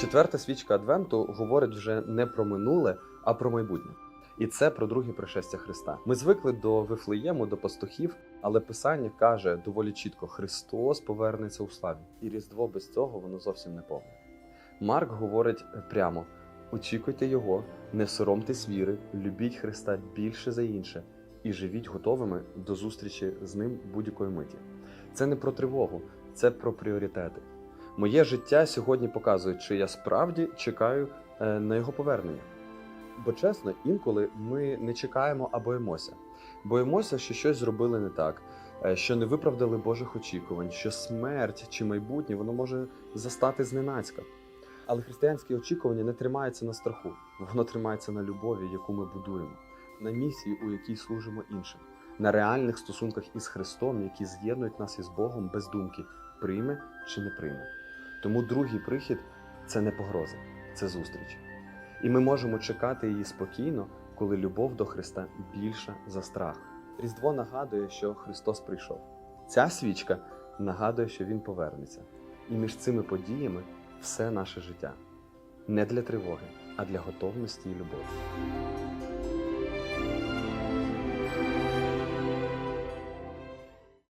Четверта свічка Адвенту говорить вже не про минуле, а про майбутнє. І це про друге пришестя Христа. Ми звикли до Вифлеєму, до пастухів, але Писання каже доволі чітко: Христос повернеться у славі. І Різдво без цього воно зовсім не повне. Марк говорить прямо: очікуйте його, не соромтесь віри, любіть Христа більше за інше і живіть готовими до зустрічі з ним будь-якої миті. Це не про тривогу, це про пріоритети. Моє життя сьогодні показує, чи я справді чекаю е, на його повернення. Бо чесно, інколи ми не чекаємо, а боїмося. Боїмося, що щось зробили не так, е, що не виправдали Божих очікувань, що смерть чи майбутнє воно може застати зненацька. Але християнське очікування не тримається на страху, воно тримається на любові, яку ми будуємо, на місії, у якій служимо іншим, на реальних стосунках із Христом, які з'єднують нас із Богом без думки, прийме чи не прийме. Тому другий прихід це не погроза, це зустріч. І ми можемо чекати її спокійно, коли любов до Христа більша за страх. Різдво нагадує, що Христос прийшов. Ця свічка нагадує, що Він повернеться. І між цими подіями все наше життя не для тривоги, а для готовності і любові.